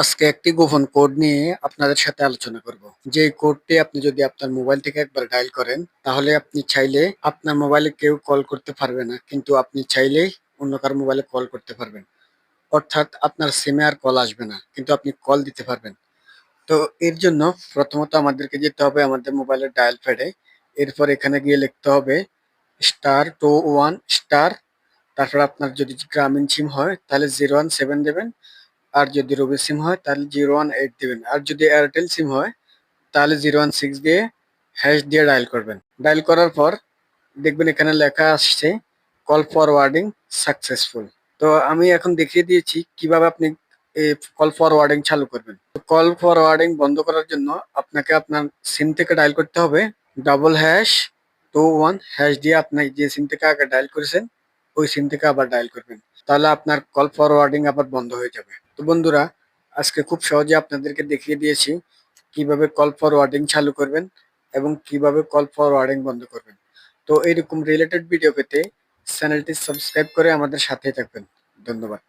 আজকে একটি গোপন কোড নিয়ে আপনাদের সাথে আলোচনা করব। যে কোডটি আপনি যদি আপনার মোবাইল থেকে একবার ডায়াল করেন, তাহলে আপনি চাইলে আপনার মোবাইলে কেউ কল করতে পারবে না, কিন্তু আপনি চাইলেই অন্য কার মোবাইলে কল করতে পারবেন। অর্থাৎ আপনার সিমে আর কল আসবে না, কিন্তু আপনি কল দিতে পারবেন। তো এর জন্য প্রথমত আমাদেরকে যেতে হবে আমাদের মোবাইলের ডায়াল প্যাডে। এরপর এখানে গিয়ে লিখতে হবে স্টার টু ওয়ান স্টার। তারপর আপনার যদি গ্রামীণ সিম হয়, তাহলে জিরো ওয়ান সেভেন দেবেন। আর যদি রবি সিম হয়, তাহলে জিরো ওয়ান এইট দেবেন। আর যদি এয়ারটেল সিম হয়, তাহলে জিরো ওয়ান সিক্স দিয়ে হ্যাশ দিয়ে ডায়াল করবেন। ডায়াল করার পর দেখবেন এখানে লেখা আসছে কল ফরওয়ার্ডিং সাকসেসফুল তো আমি এখন দেখিয়ে দিয়েছি কীভাবে আপনি কল ফরওয়ার্ডিং চালু করবেন। কল ফরওয়ার্ডিং বন্ধ করার জন্য আপনাকে আপনার সিম থেকে ডায়াল করতে হবে। Double hash two one hash দিয়ে আপনি যে সিম থেকে আগে ডায়াল করেছেন ওই সিম থেকে আবার ডায়াল করবেন। তাহলে আপনার কল ফরওয়ার্ডিং আবার বন্ধ হয়ে যাবে। তো বন্ধুরা, আজকে খুব সহজে আপনাদেরকে দেখিয়ে দিয়েছি কীভাবে কল ফরওয়ার্ডিং চালু করবেন এবং কীভাবে কল ফরওয়ার্ডিং বন্ধ করবেন। তো এইরকম রিলেটেড ভিডিও পেতে চ্যানেলটি সাবস্ক্রাইব করে আমাদের সাথেই থাকবেন। ধন্যবাদ।